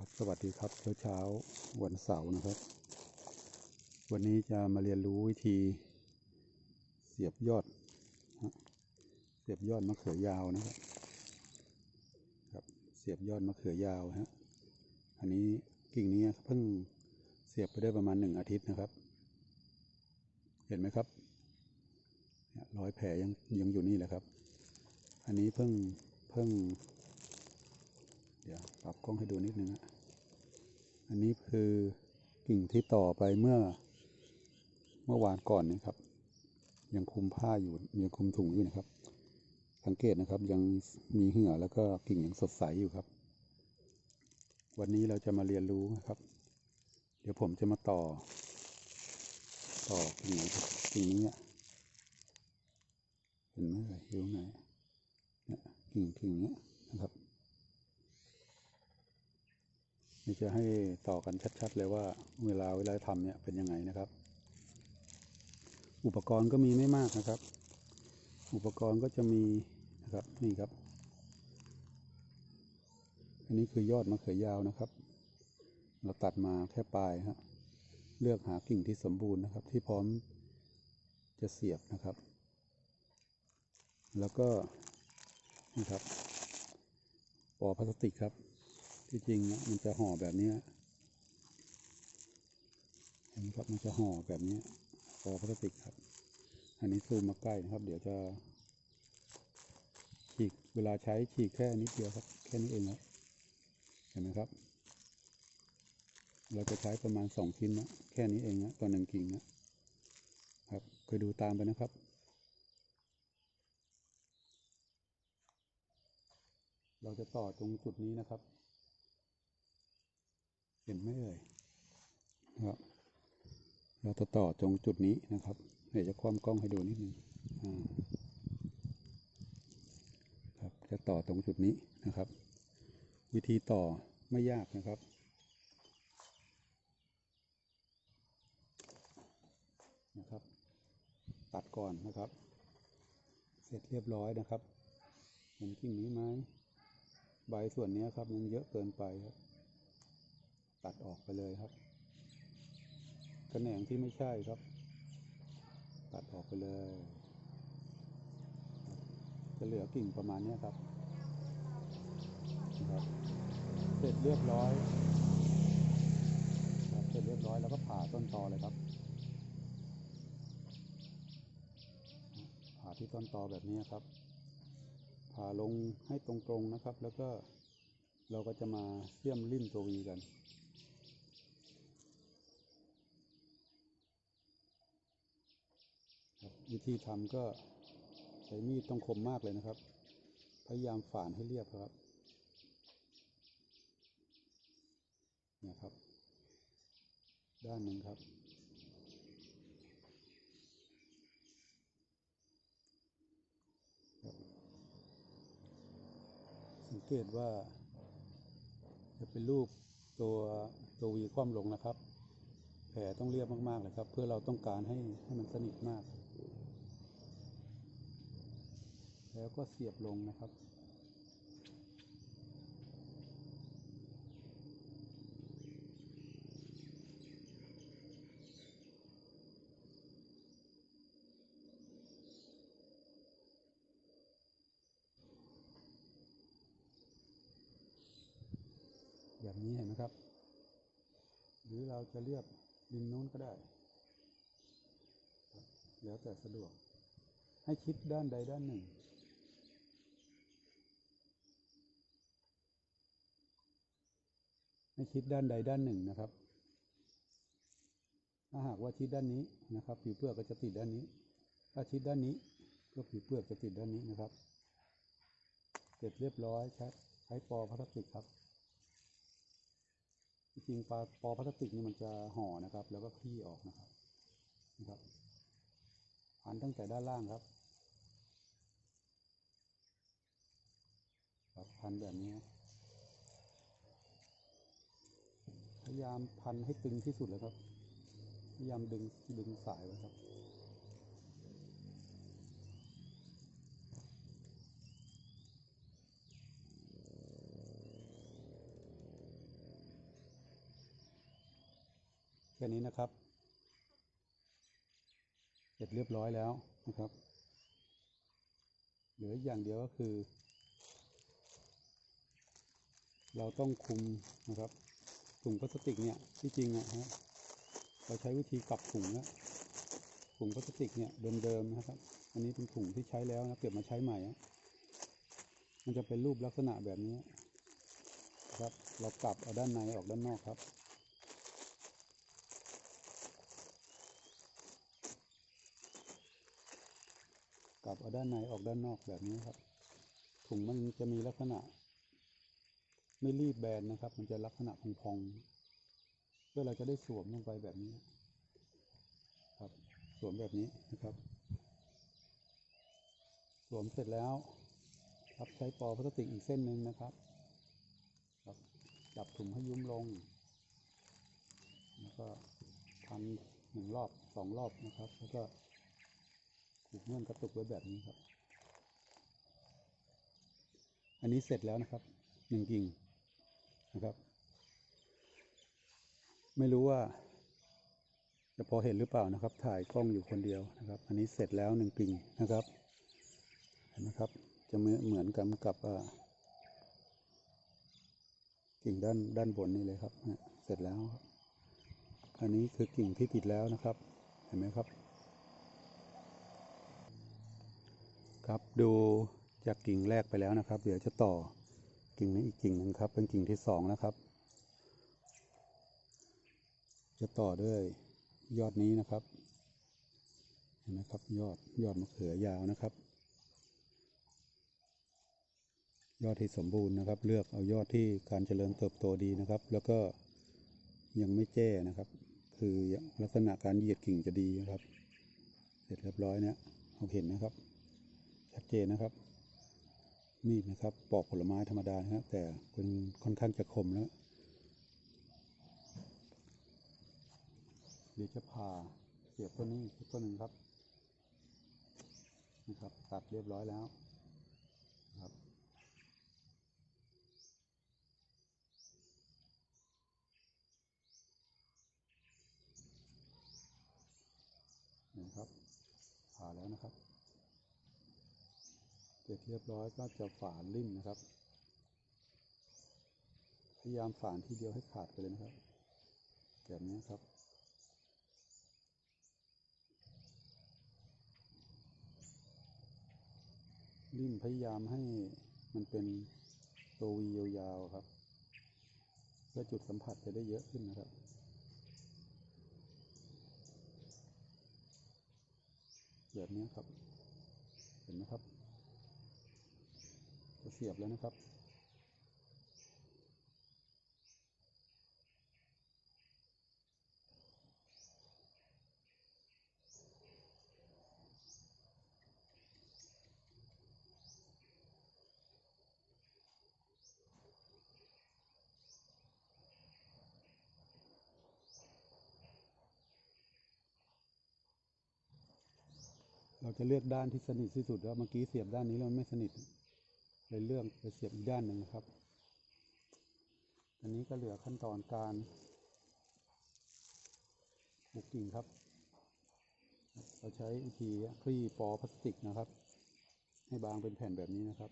ครับสวัสดีครับเช้าเช้าวันเสาร์นะครับ วันนี้จะมาเรียนรู้วิธี เสียบยอด เสียบยอดมะเขือยาวนะครับครับ เสียบยอดมะเขือยาวฮะอันนี้กิ่งนี้เพิ่งเสียบไปได้ประมาณหนึ่งอาทิตย์นะครับ เห็นไหมครับเนี่ยรอยแผลยังยังอยู่นี่แหละครับ อันนี้เพิ่งเพิ่งเดี๋ยวปรับกล้องให้ดูนิดนึงฮะ อันนี้คือกิ่งที่ต่อไปเมื่อ เมื่อวานก่อนนี่ครับ ยังคุมผ้าอยู่ยังคุมถุงอยู่นะครับ สังเกตนะครับยังมีเหื่อแล้วก็กิ่งยังสดใสอยู่ครับ วันนี้เราจะมาเรียนรู้นะครับ เดี๋ยวผมจะมาต่อ ต่อกิ่งไหนกิ่งนี้เห็นไหมเอ่ยอยู่ไหนเนี่ยกิ่งกิ่งเนี้ย นี่จะให้ต่อกันชัดๆ เลยว่าเวลาเวลาทำเนี่ยเป็นยังไงนะครับ อุปกรณ์ก็มีไม่มากนะครับ อุปกรณ์ก็จะมีนะครับนี่ครับ อันนี้คือยอดมะเขือยาวนะครับ เราตัดมาแค่ปลายฮะเลือกหากิ่งที่สมบูรณ์นะครับ ที่พร้อมจะเสียบนะครับ แล้วก็นี่ครับปอพลาสติกครับ ที่จริงนะมันจะห่อแบบนี้เห็นไหมครับมันจะห่อแบบนี้ยปอพลาสติกครับ อันนี้ซูมมาใกล้นะครับ เดี๋ยวจะฉีกเวลาใช้ฉีกแค่นิดเดียวครับ แค่นี้เองครับเห็นไหมครับ เราจะใช้ประมาณสองชิ้นนะแค่นี้เองนะต่อหนึ่งกิ่งนะครับเคยดูตามไปนะครับเราจะต่อตรงจุดนี้นะครับ เห็นไหมเอ่ยนะครับเราจะต่อตรงจุดนี้นะครับ เดี๋ยวจะคว่ำกล้องให้ดูนิดนึงอ่าครับจะต่อตรงจุดนี้นะครับ วิธีต่อไม่ยากนะครับนะครับ ตัดก่อนนะครับ เสร็จเรียบร้อยนะครับ เห็นกิ่งนี้ไหมใบส่วนนี้ครับมันเยอะเกินไปครับ ตัดออกไปเลยครับกระแหน่งที่ไม่ใช่ครับ ตัดออกไปเลย จะเหลือกิ่งประมาณนี้ครับครับ เสร็จเรียบร้อยครับเสร็จเรียบร้อยแล้วก็ผ่าต้นตอเลยครับ ผ่าที่ต้นตอแบบนี้ครับ ผ่าลงให้ตรงๆนะครับ แล้วก็เราก็จะมาเสียมลิ่นตัววีกัน ครับ วิธีทำก็ใช้มีดต้องคมมากเลยนะครับ พยายามฝานให้เรียบครับเนี่ยครับ ด้านหนึ่งครับสังเกตว่า จะเป็นรูปตัวตัววีคว่ำลงนะครับ แผลต้องเรียบมากๆเลยครับ เพื่อเราต้องการให้ให้มันสนิทมาก แล้วก็เสียบลงนะครับแบบนี้เห็นไหมครับ หรือเราจะเลือกริมโน้นก็ได้ แล้วแต่สะดวก ให้ชิดด้านใดด้านหนึ่ง ให้ชิดด้านใดด้านหนึ่งนะครับ ถ้าหากว่าชิดด้านนี้นะครับ ผิวเปลือกก็จะติดด้านนี้ ถ้าชิดด้านนี้ก็ผิวเปลือกจะติดด้านนี้นะครับ เสร็จเรียบร้อยใช้ใช้ปอพลาสติกครับ จริงปลาปอพลาสติกนี่มันจะห่อนะครับ แล้วก็คลี่ออกนะครับนะครับพันตั้งแต่ด้านล่างครับครับพันแบบนี้ครับ พยายามพันให้ตึงที่สุดเลยครับ พยายามดึงดึงสายไว้ครับแค่นี้นะครับเสร็จเรียบร้อยแล้วนะครับ เหลืออย่างเดียวก็คือ เราต้องคุมนะครับ ถุงพลาสติกเนี่ยที่จริงอะฮะเราใช้วิธีกลับถุงนะถุงพลาสติกเนี่ยเดิมๆนะครับ อันนี้เป็นถุงที่ใช้แล้วนะเก็บมาใช้ใหม่อะมันจะเป็นรูปลักษณะแบบนี้ครับ เรากลับเอาด้านในออกด้านนอกครับกลับเอาด้านในออกด้านนอกแบบนี้ครับถุงมันจะมีลักษณะ ไม่รีบแบนนะครับ มันจะลักษณะพองๆเพื่อเราจะได้สวมลงไปแบบนี้ ครับ สวมแบบนี้นะครับ สวมเสร็จแล้วครับใช้ปอพลาสติกอีกเส้นหนึ่งนะครับครับจับถุงให้ยุ้มลง แล้วก็พันหนึ่งรอบสองรอบนะครับ แล้วก็ผูกเงื่อนกระตุกไว้แบบนี้ครับ อันนี้เสร็จแล้วนะครับหนึ่งกิ่ง นะครับ ไม่รู้ว่า จะพอเห็นหรือเปล่านะครับ ถ่ายกล้องอยู่คนเดียวนะครับ อันนี้เสร็จแล้วหนึ่งกิ่งนะครับ เห็นไหมครับ จะเหมือนกันกับกิ่งด้านด้านบนนี่เลยครับเนี่ยเสร็จแล้วครับ อันนี้คือกิ่งที่ติดแล้วนะครับ เห็นไหมครับ ครับดูจากกิ่งแรกไปแล้วนะครับ เดี๋ยวจะต่อ กิ่งนี้อีกกิ่งหนึ่งครับ เป็นกิ่งที่สองนะครับ จะต่อด้วยยอดนี้นะครับ เห็นไหมครับ ยอดยอดมะเขือยาวนะครับ ยอดที่สมบูรณ์นะครับ เลือกเอายอดที่การเจริญเติบโตดีนะครับ แล้วก็ยังไม่แจ้นะครับ คือลักษณะการเหยียดกิ่งจะดีนะครับ เสร็จเรียบร้อยเนี่ยเราเห็นนะครับ ชัดเจนนะครับ มีดนะครับปอกผลไม้ธรรมดานะครับแต่เป็นค่อนข้างจะคมแล้วเดี๋ยวจะผ่าเสียบต้นนี้ต้นหนึ่งครับนะครับ ตัดเรียบร้อยแล้วครับนะครับผ่าแล้วนะครับ เสร็จเรียบร้อยก็จะฝานริ่มนะครับ พยายามฝานทีเดียวให้ขาดไปเลยนะครับ แบบนี้ครับริ่มพยายามให้มันเป็นตัววียาวๆครับเพื่อจุดสัมผัสจะได้เยอะขึ้นนะครับ แบบนี้ครับ เห็นไหมครับ จะเสียบแล้วนะครับ เราจะเลือกด้านที่สนิทที่สุดแล้วเมื่อกี้เสียบด้านนี้แล้วมันไม่สนิท เลยเลื่อกไปเสียบอีกด้านหนึ่งนะครับ อันนี้ก็เหลือขั้นตอนการปลูกกิ่งครับ เราใช้วิธีคลี่ปอพลาสติกนะครับ ให้บางเป็นแผ่นแบบนี้นะครับ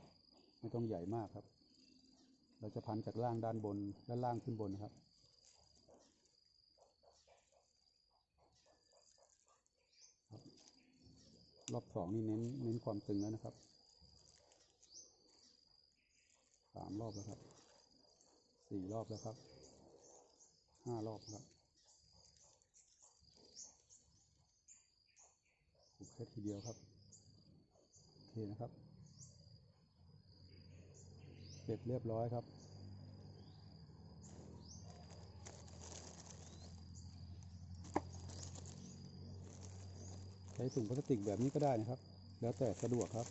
ไม่ต้องใหญ่มากครับ เราจะพันจากล่างด้านบนด้านล่างขึ้นบนนะครับรอบสองนี่เน้นเน้นความตึงแล้วนะครับ สามรอบแล้วครับสี่รอบแล้วครับห้ารอบครับผูกแค่ทีเดียวครับโอเคนะครับเสร็จเรียบร้อยครับใช้ถุงพลาสติกแบบนี้ก็ได้นะครับ แล้วแต่สะดวกครับ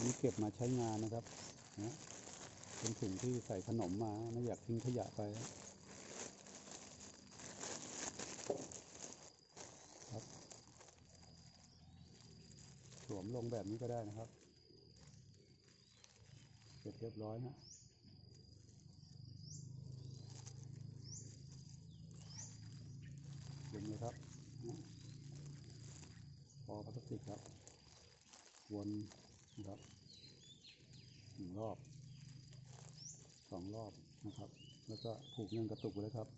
นนี้เก็บมาใช้งานนะครับนะ เป็นถุงที่ใส่ขนมมา ไม่อยากทิ้งขยะไป ครับ สวมลงแบบนี้ก็ได้นะครับ เสร็จเรียบร้อยนะเลยครับ พอพลาสติกครับ วนนะครับหนึ่งรอบ สองรอบนะครับ แล้วก็ผูกเงื่นกระตุกไว้เลยครับ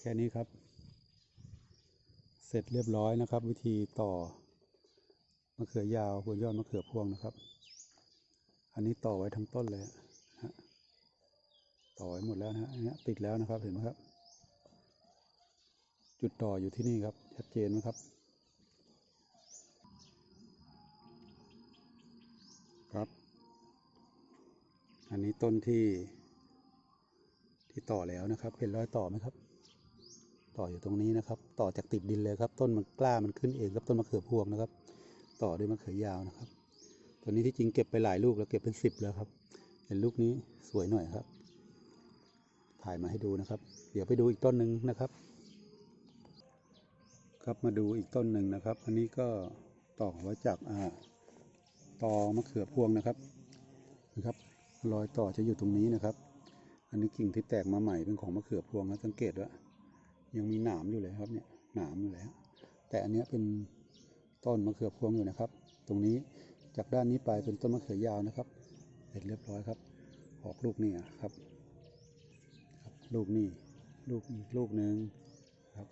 แค่นี้ครับ เสร็จเรียบร้อยนะครับ วิธีต่อมะเขือยาวบนยอดมะเขือพวงนะครับ อันนี้ต่อไว้ทั้งต้นเลยฮะต่อไว้หมดแล้วนะฮะอันนี้ติดแล้วนะครับเห็นไหมครับ จุดต่ออยู่ที่นี่ครับชัดเจนไหมครับ ครับ อันนี้ต้นที่ ที่ต่อแล้วนะครับ เห็นรอยต่อไหมครับ ต่ออยู่ตรงนี้นะครับ ต่อจากติดดินเลยครับ ต้นมันกล้ามันขึ้นเองครับต้นมะเขือพวงนะครับ ต่อด้วยมะเขือยาวนะครับตัวนี้ที่จริงเก็บไปหลายลูกแล้วเก็บเป็นสิบแล้วครับ เห็นลูกนี้สวยหน่อยครับ ถ่ายมาให้ดูนะครับ เดี๋ยวไปดูอีกต้นหนึ่งนะครับ ครับมาดูอีกต้นหนึ่งนะครับ อันนี้ก็ต่อไว้จากอ่า ตอมะเขือพวงนะครับนะครับรอยต่อจะอยู่ตรงนี้นะครับ อันนี้กิ่งที่แตกมาใหม่เป็นของมะเขือพวงนะสังเกตว่ายังมีหนามอยู่เลยครับเนี่ยหนามอยู่เลยฮะแต่อันเนี้ยเป็นต้นมะเขือพวงอยู่นะครับ ตรงนี้จากด้านนี้ไปเป็นต้นมะเขือยาวนะครับเสร็จเรียบร้อยครับ ออกลูกนี่ครับครับลูกนี่ลูกอีกลูกหนึ่งครับ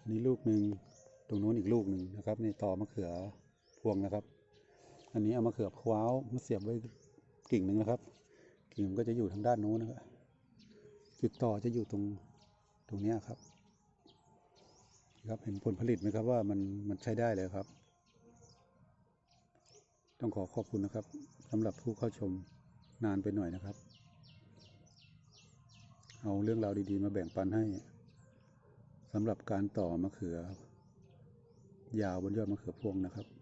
อันนี้ลูกหนึ่งตรงโน้นอีกลูกหนึ่งนะครับในต่อมะเขือพวงนะครับ อันนี้เอามะเขือพร้าวมาเสียบไว้กิ่งหนึ่งนะครับ กิ่งมันก็จะอยู่ทางด้านโน้นนะครับจุดต่อจะอยู่ตรงตรงนี้ครับ ครับเห็นผลผลิตไหมครับว่ามันมันใช้ได้เลยครับ ต้องขอขอบคุณนะครับสำหรับผู้เข้าชมนานไปหน่อยนะครับ เอาเรื่องราวดีๆ มาแบ่งปันให้สำหรับการต่อมะเขือ ยาวบนยอดมะเขือพวงนะครับ